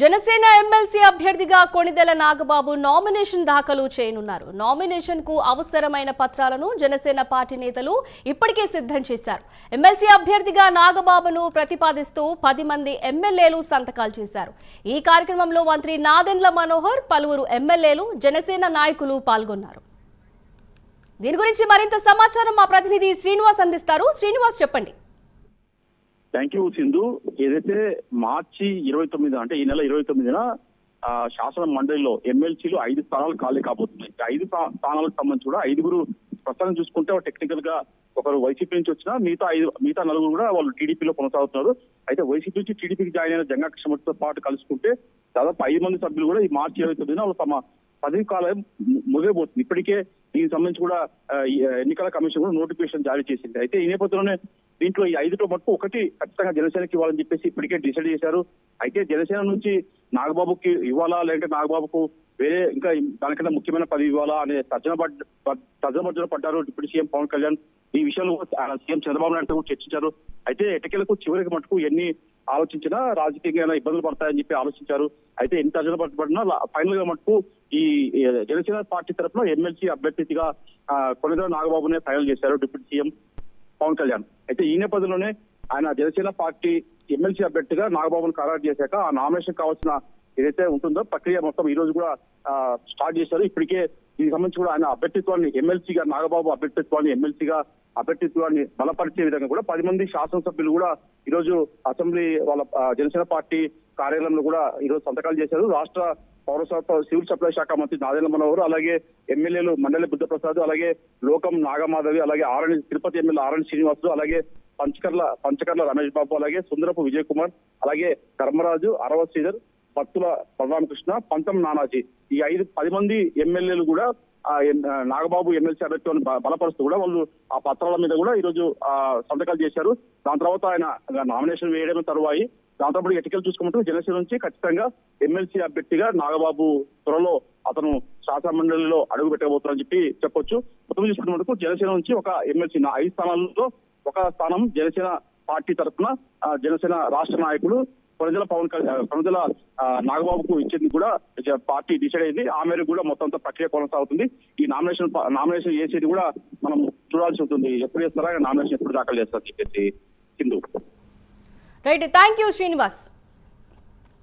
Janasena MLC అభ్యర్థిగా Konidela Nagababu nomination దాఖలు చేయనున్నారు. నామినేషన్కు అవసరమైన పత్రాలను జనసేన పార్టీ నేతలు ఇప్పటికే సిద్ధం చేశారు. ఎమ్మెల్సీ అభ్యర్థిగా నాగబాబును ప్రతిపాదిస్తూ పది మంది ఎమ్మెల్యేలు సంతకాలు చేశారు. ఈ కార్యక్రమంలో మంత్రి నాదెండ్ల మనోహర్ పలువురు ఎమ్మెల్యేలు జనసేన నాయకులు పాల్గొన్నారు. దీని గురించి మరింత సమాచారం మా ప్రతినిధి శ్రీనివాస్ అందిస్తారు. శ్రీనివాస్ చెప్పండి. థ్యాంక్ యూ సింధు ఏదైతే మార్చి ఇరవై తొమ్మిది అంటే ఈ నెల ఇరవై తొమ్మిదిన ఆ, శాసన మండలిలో ఎమ్మెల్సీలు ఐదు స్థానాలు ఖాళీ కాబోతున్నాయి. ఐదు స్థా- స్థానాలకు సంబంధించి కూడా ఐదుగురు ప్రస్తుతం చూసుకుంటే టెక్నికల్గా ఒకరు వైసీపీ నుంచి వచ్చిన మిగతా ఐదు మిగతా నలుగురు కూడా వాళ్ళు టీడీపీలో కొనసాగుతున్నారు. అయితే వైసీపీ నుంచి టీడీపీకి జాయిన్ అయిన జంగా కృష్ణమూర్తితో పాటు కలుసుకుంటే దాదాపు ఐదు మంది సభ్యులు కూడా ఈ మార్చి ఇరవై తొమ్మిదిన వాళ్ళు తమ పదవి కాలం ముగిపోతుంది ఇప్పటికే దీనికి సంబంధించి కూడా ఎన్నికల కమిషన్ కూడా నోటిఫికేషన్ జారీ చేసింది. అయితే ఈ నేపథ్యంలోనే దీంట్లో ఈ ఐదుతో మటుకు ఒకటి ఖచ్చితంగా జనసేనకి ఇవ్వాలని చెప్పేసి ఇప్పటికే డిసైడ్ చేశారు. అయితే జనసేన నుంచి నాగబాబుకి ఇవ్వాలా లేదంటే నాగబాబుకు వేరే ఇంకా దానికన్నా ముఖ్యమైన పదవి ఇవ్వాలా అనే తర్జన తర్జనబడ్జన పడ్డారు డిప్యూటీ సీఎం పవన్ కళ్యాణ్. ఈ విషయంలో సీఎం చంద్రబాబు నాయుడు కూడా చర్చించారు. అయితే ఎటకెలకు చివరికి మటుకు ఎన్ని ఆలోచించినా రాజకీయంగా ఇబ్బందులు పడతాయని చెప్పి ఆలోచించారు. అయితే ఎన్ని తర్జన పడినా ఫైనల్గా మటుకు ఈ జనసేన పార్టీ తరఫున ఎమ్మెల్సీ అభ్యర్థిగా ఆ, నాగబాబునే ఫైనల్ చేశారు డిప్యూటీ సీఎం. పవన్ కళ్యాణ్. అయితే ఈ నేపథ్యంలోనే ఆయన జనసేన పార్టీ ఎమ్మెల్సీ అభ్యర్థిగా నాగబాబును ఖరారు చేశాక ఆ నామినేషన్ కావాల్సిన ఏదైతే ఉంటుందో ప్రక్రియ మొత్తం ఈ రోజు కూడా స్టార్ట్ చేశారు. ఇప్పటికే దీనికి సంబంధించి కూడా ఆయన అభ్యర్థిత్వాన్ని ఎమ్మెల్సీగా నాగబాబు అభ్యర్థిత్వాన్ని ఎమ్మెల్సీగా అభ్యర్థిత్వాన్ని బలపరిచే విధంగా కూడా పది మంది శాసనసభ్యులు కూడా ఈరోజు అసెంబ్లీ వాళ్ళ జనసేన పార్టీ కార్యాలయంలో కూడా ఈ రోజు సంతకాలు చేశారు. రాష్ట్ర పౌరసత్వ సివిల్ సప్లై శాఖ మంత్రి నాదేంద్ర మనోహర్ అలాగే ఎమ్మెల్యేలు మండలి బుద్ధప్రసాద్ అలాగే లోకం నాగమాధవి అలాగే ఆరణి తిరుపతి ఎమ్మెల్యే ఆరణి శ్రీనివాసులు అలాగే పంచకర్ల పంచకర్ల రమేష్ బాబు అలాగే సుందరపు విజయ్ కుమార్ అలాగే ధర్మరాజు అరవ శ్రీధర్ భక్తుల బలరామకృష్ణ పంతం నానాజీ. ఈ ఐదు పది మంది ఎమ్మెల్యేలు కూడా నాగబాబు ఎమ్మెల్సీ అభ్యర్థులను బలపరుస్తూ కూడా వాళ్ళు ఆ పత్రాల మీద కూడా ఈరోజు సంతకాలు చేశారు. దాని తర్వాత ఆయన నామినేషన్ వేయడమే తరువాయి. దాంతో పాటు ఎన్నికలు చూసుకుంటూ జనసేన నుంచి ఖచ్చితంగా ఎమ్మెల్సీ అభ్యర్థిగా నాగబాబు త్వరలో అతను శాసన మండలిలో అడుగు పెట్టబోతున్నారని చెప్పి చెప్పొచ్చు. మొత్తం చూసుకున్నట్టు జనసేన నుంచి ఒక ఎమ్మెల్సీ నా ఐదు స్థానాల్లో ఒక స్థానం జనసేన పార్టీ తరఫున జనసేన రాష్ట్ర నాయకుడు ప్రజల పవన్ కళ్యాణ్ కొనదల నాగబాబుకు ఇచ్చేది కూడా పార్టీ డిసైడ్ అయింది. ఆ మేరకు కూడా మొత్తం ప్రక్రియ కొనసాగుతుంది. ఈ నామినేషన్ నామినేషన్ చేసేది కూడా మనం చూడాల్సి ఉంటుంది. ఎప్పుడు చేస్తారా? నామినేషన్ ఎప్పుడు దాఖలు చేస్తారని చెప్పేసి హిందూ రైట్ థ్యాంక్ యూ శ్రీనివాస్.